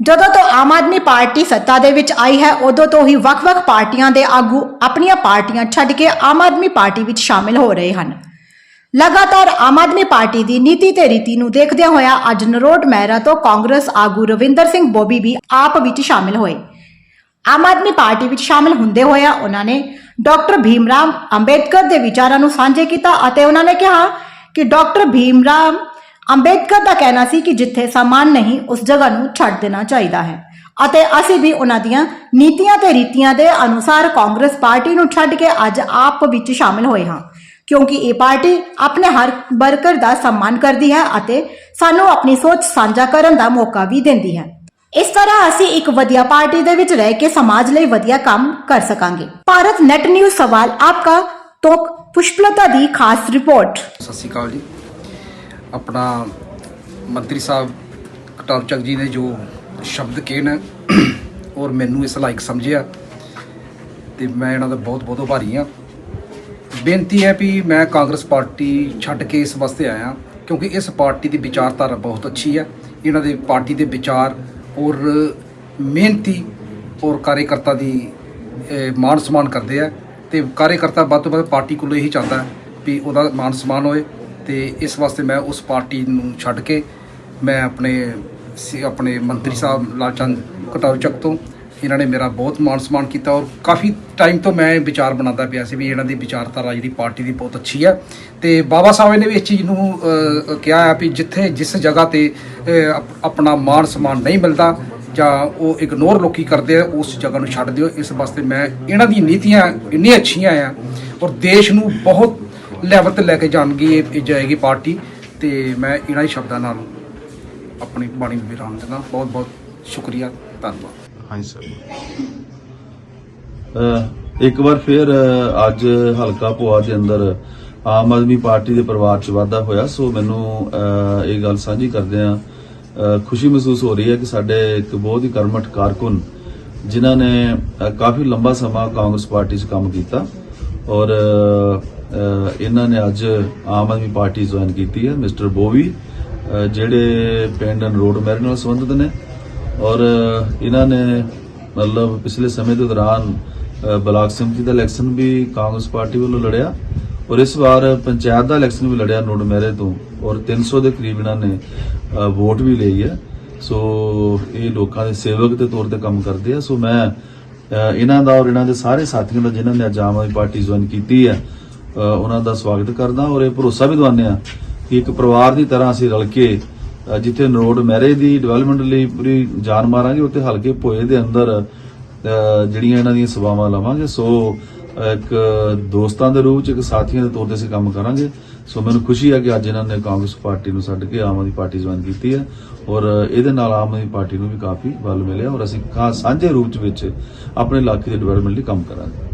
ਜਦੋਂ ਤੋਂ ਆਮ ਆਦਮੀ ਪਾਰਟੀ ਸੱਤਾ ਦੇ ਵਿੱਚ ਆਈ ਹੈ, ਉਦੋਂ ਤੋਂ ਹੀ ਵੱਖ-ਵੱਖ ਪਾਰਟੀਆਂ ਦੇ ਆਗੂ ਆਪਣੀਆਂ ਪਾਰਟੀਆਂ ਛੱਡ ਕੇ ਆਮ ਆਦਮੀ ਪਾਰਟੀ ਵਿੱਚ ਸ਼ਾਮਿਲ ਹੋ ਰਹੇ ਹਨ। ਲਗਾਤਾਰ ਆਮ ਆਦਮੀ ਪਾਰਟੀ ਦੀ ਨੀਤੀ ਤੇ ਰੀਤੀ ਨੂੰ ਦੇਖਦਿਆਂ ਹੋਇਆ ਅੱਜ ਨਰੋਟ ਮਹਿਰਾ ਤੋਂ ਕਾਂਗਰਸ ਆਗੂ ਰਵਿੰਦਰ ਸਿੰਘ ਬੋਬੀ ਵੀ ਆਪ ਵਿੱਚ ਸ਼ਾਮਿਲ ਹੋਏ। ਆਮ ਆਦਮੀ ਪਾਰਟੀ ਵਿੱਚ ਸ਼ਾਮਿਲ ਹੁੰਦੇ ਹੋਇਆ ਉਹਨਾਂ ਨੇ ਡਾਕਟਰ ਭੀਮਰਾਮ ਅੰਬੇਦਕਰ ਦੇ ਵਿਚਾਰਾਂ ਨੂੰ ਸਾਂਝੇ ਕੀਤਾ ਅਤੇ ਉਹਨਾਂ ਨੇ ਕਿਹਾ ਕਿ ਡਾਕਟਰ ਭੀਮਰਾਮ ਅੰਬੇਦਕਰ ਦਾ ਕਹਿਣਾ ਸੀ ਕਿ ਜਿੱਥੇ ਸਾਮਾਨ ਨਹੀਂ, ਉਸ ਜਗ੍ਹਾ ਨੂੰ ਛੱਡ ਦੇਣਾ ਚਾਹੀਦਾ ਹੈ। ਅਤੇ ਅਸੀਂ ਵੀ ਉਹਨਾਂ ਦੀਆਂ ਨੀਤੀਆਂ ਤੇ ਰੀਤੀਆਂ ਦੇ ਅਨੁਸਾਰ ਕਾਂਗਰਸ ਪਾਰਟੀ ਨੂੰ ਛੱਡ ਕੇ ਅੱਜ ਆਪ ਵਿੱਚ ਸ਼ਾਮਿਲ ਹੋਏ ਹਾਂ। ਕਿਉਂਕਿ ਇਹ ਪਾਰਟੀ ਆਪਣੇ ਹਰ ਵਰਕਰ ਦਾ ਸਨਮਾਨ ਕਰਦੀ ਹੈ ਅਤੇ ਸਾਨੂੰ ਆਪਣੀ ਸੋਚ ਸਾਂਝਾ ਕਰਨ ਦਾ ਮੌਕਾ ਵੀ ਦਿੰਦੀ ਹੈ। ਇਸ ਤਰ੍ਹਾਂ ਅਸੀਂ ਇੱਕ ਵਧੀਆ ਪਾਰਟੀ ਦੇ ਵਿੱਚ ਰਹਿ ਕੇ ਸਮਾਜ ਲਈ ਵਧੀਆ ਕੰਮ ਕਰ ਸਕਾਂਗੇ। ਭਾਰਤ ਨੈਟ ਨਿਊਜ਼ ਸਵਾਲ ਆਪਕਾ ਤੋਂ ਪੁਸ਼ਪਲਤਾ ਦੀ ਖਾਸ ਰਿਪੋਰਟ। ਸਤਿ ਸ਼੍ਰੀ ਅਕਾਲ ਜੀ। ਆਪਣਾ ਮੰਤਰੀ ਸਾਹਿਬ ਕਟਾਲ ਚੱਕ ਜੀ ਨੇ ਜੋ ਸ਼ਬਦ ਕਹੇ ਨੇ ਔਰ ਮੈਨੂੰ ਇਸ ਲਾਇਕ ਸਮਝਿਆ ਤੇ ਮੈਂ ਇਹਨਾਂ ਦਾ ਬਹੁਤ ਬਹੁਤ ਆਭਾਰੀ ਹਾਂ। ਬੇਨਤੀ ਹੈ ਵੀ ਮੈਂ ਕਾਂਗਰਸ ਪਾਰਟੀ ਛੱਡ ਕੇ ਇਸ ਵਾਸਤੇ ਆਇਆ ਕਿਉਂਕਿ ਇਸ ਪਾਰਟੀ ਦੀ ਵਿਚਾਰਧਾਰਾ ਬਹੁਤ ਅੱਛੀ ਹੈ। ਇਹਨਾਂ ਦੇ ਪਾਰਟੀ ਦੇ ਵਿਚਾਰ ਔਰ ਮਿਹਨਤੀ ਔਰ ਕਾਰਜਕਰਤਾ ਦੀ ਅਹ, ਮਾਣ ਸਨਮਾਨ ਕਰਦੇ ਆ ਤੇ ਕਾਰਜਕਰਤਾ ਵੱਧ ਤੋਂ ਵੱਧ ਪਾਰਟੀ ਕੋਲ ਇਹੀ ਚਾਹੁੰਦਾ ਵੀ ਉਹਦਾ ਮਾਣ ਸਨਮਾਨ ਹੋਏ। ਤੇ ਇਸ ਵਾਸਤੇ ਮੈਂ ਉਸ ਪਾਰਟੀ ਨੂੰ ਛੱਡ ਕੇ ਮੈਂ ਆਪਣੇ ਸੀ- ਆਪਣੇ ਮੰਤਰੀ ਸਾਹਿਬ ਲਾਲਚੰਦ ਕਟਾਰੂ ਚੱਕ ਤੋਂ ਇਹਨਾਂ ਨੇ ਮੇਰਾ ਬਹੁਤ ਮਾਣ ਸਨਮਾਨ ਕੀਤਾ ਔਰ ਕਾਫੀ ਟਾਈਮ ਤੋਂ ਮੈਂ ਇਹ ਵਿਚਾਰ ਬਣਾਉਂਦਾ ਪਿਆ ਸੀ ਵੀ ਇਹਨਾਂ ਦੀ ਵਿਚਾਰਧਾਰਾ ਜਿਹੜੀ ਪਾਰਟੀ ਦੀ ਬਹੁਤ ਅੱਛੀ ਹੈ ਤੇ ਬਾਬਾ ਸਾਹਿਬ ਨੇ ਵੀ ਇਸ ਚੀਜ਼ ਨੂੰ ਅਹ, ਕਿਹਾ ਹੈ ਵੀ ਜਿੱਥੇ ਜਿਸ ਜਗ੍ਹਾ ਤੇ ਅਹ, ਆਪ- ਆਪਣਾ ਮਾਣ ਸਨਮਾਨ ਨਹੀਂ ਮਿਲਦਾ ਜਾਂ ਉਹ ਇਗਨੋਰ ਲੋਕੀ ਕਰਦੇ ਆ ਉਸ ਜਗ੍ਹਾ ਨੂੰ ਛੱਡ ਦਿਓ। ਇਸ ਵਾਸਤੇ ਮੈਂ ਇਹਨਾਂ ਦੀ ਨੀਤੀਆਂ ਇੰਨੀਆਂ ਅੱਛੀਆਂ ਆ ਔਰ ਦੇਸ਼ ਨੂੰ ਬਹੁਤ ਲੈਵਲ ਤੇ ਲੈ ਕੇ ਜਾਣਗੀ, ਇਹ ਜਾਏਗੀ ਪਾਰਟੀ, ਤੇ ਮੈਂ ਇਹਨਾਂ ਹੀ ਸ਼ਬਦਾਂ ਨਾਲ ਆਪਣੀ ਬਾਣੀ ਨੂੰ ਵਿਰਾਮ ਦਿੰਦਾ। ਬਹੁਤ ਬਹੁਤ ਸ਼ੁਕਰੀਆ, ਧੰਨਵਾਦ। ਹਾਂਜੀ ਸਰ। ਇੱਕ ਵਾਰ ਫਿਰ ਅੱਜ ਹਲਕਾ ਭੋਆ ਦੇ ਅੰਦਰ ਆਮ ਆਦਮੀ ਪਾਰਟੀ ਦੇ ਪਰਿਵਾਰ 'ਚ ਵਾਧਾ ਹੋਇਆ, ਸੋ ਮੈਨੂੰ ਇਹ ਗੱਲ ਸਾਂਝੀ ਕਰਦੇ ਆ ਖੁਸ਼ੀ ਮਹਿਸੂਸ ਹੋ ਰਹੀ ਹੈ ਕਿ ਸਾਡੇ ਇੱਕ ਬਹੁਤ ਹੀ ਕਰਮਠ ਕਾਰਕੁਨ, ਜਿਨ੍ਹਾਂ ਨੇ ਕਾਫੀ ਲੰਬਾ ਸਮਾਂ ਕਾਂਗਰਸ ਪਾਰਟੀ 'ਚ ਕੰਮ ਕੀਤਾ ਔਰ ਇਹਨਾਂ ਨੇ ਅੱਜ ਆਮ ਆਦਮੀ ਪਾਰਟੀ ਜੁਆਇਨ ਕੀਤੀ ਹੈ ਮਿਸਟਰ ਬੋਵੀ ਜਿਹੜੇ ਪਿੰਡ ਰੋਡ ਮੈਰ ਨਾਲ ਸੰਬੰਧਿਤ ਨੇ। ਔਰ ਇਹਨਾਂ ਨੇ ਮਤਲਬ ਪਿਛਲੇ ਸਮੇਂ ਦੇ ਦੌਰਾਨ ਅ, ਬਲਾਕ ਸਮਿਤੀ ਦਾ ਇਲੈਕਸ਼ਨ ਵੀ ਕਾਂਗਰਸ ਪਾਰਟੀ ਵੱਲੋਂ ਲੜਿਆ। ਔਰ ਇਸ ਵਾਰ ਪੰਚਾਇਤ ਦਾ ਇਲੈਕਸ਼ਨ ਵੀ ਲੜਿਆ ਨੋਟ ਮੇਰੇ ਤੋਂ। ਔਰ 300 ਦੇ ਕਰੀਬ ਇਹਨਾਂ ਨੇ ਵੋਟ ਵੀ ਲਈ ਹੈ। ਸੋ ਇਹ ਲੋਕਾਂ ਦੇ ਸੇਵਕ ਦੇ ਤੌਰ ਤੇ ਕੰਮ ਕਰਦੇ ਆ। ਸੋ ਮੈਂ ਇਹਨਾਂ ਦਾ ਔਰ ਇਹਨਾਂ ਦੇ ਸਾਰੇ ਸਾਥੀਆਂ ਦਾ ਜਿਨ੍ਹਾਂ ਨੇ ਅੱਜ ਆਮ ਆਦਮੀ ਪਾਰਟੀ ਜੁਆਇਨ ਕੀਤੀ ਹੈ ਉਹਨਾਂ ਦਾ ਸਵਾਗਤ ਕਰਦਾ ਔਰ ਇਹ ਭਰੋਸਾ ਵੀ ਦਵਾਉਂਦੇ ਆ ਕਿ ਇੱਕ ਪਰਿਵਾਰ ਦੀ ਤਰ੍ਹਾਂ ਅਸੀਂ ਰਲ ਕੇ ਜਿੱਥੇ ਨਰੋਡ ਮੈਰਿਜ ਦੀ ਡਿਵੈਲਪਮੈਂਟ ਲਈ ਪੂਰੀ ਜਾਨ ਮਾਰਾਂਗੇ, ਉੱਥੇ ਹਲਕੇ ਭੋਏ ਦੇ ਅੰਦਰ ਜਿਹੜੀਆਂ ਇਹਨਾਂ ਦੀਆਂ ਸੇਵਾਵਾਂ ਲਵਾਂਗੇ। ਸੋ, ਇੱਕ ਦੋਸਤਾਂ ਦੇ ਰੂਪ ਚ, ਇੱਕ ਸਾਥੀਆਂ ਦੇ ਤੌਰ ਤੇ ਅਸੀਂ ਕੰਮ ਕਰਾਂਗੇ। ਸੋ ਮੈਨੂੰ ਖੁਸ਼ੀ ਹੈ ਕਿ ਅੱਜ ਇਹਨਾਂ ਨੇ ਕਾਂਗਰਸ ਪਾਰਟੀ ਨੂੰ ਛੱਡ ਕੇ ਆਮ ਆਦਮੀ ਪਾਰਟੀ ਜੁਆਇਨ ਕੀਤੀ ਹੈ ਔਰ ਇਹਦੇ ਨਾਲ ਆਮ ਆਦਮੀ ਪਾਰਟੀ ਨੂੰ ਵੀ ਕਾਫੀ ਬਲ ਮਿਲਿਆ ਔਰ ਅਸੀਂ ਖਾ- ਸਾਂਝੇ ਰੂਪ ਚ ਵਿੱਚ ਆਪਣੇ ਇਲਾਕੇ ਦੇ ਡਿਵੈਲਪਮੈਂਟ ਲਈ ਕੰਮ ਕਰਾਂਗੇ।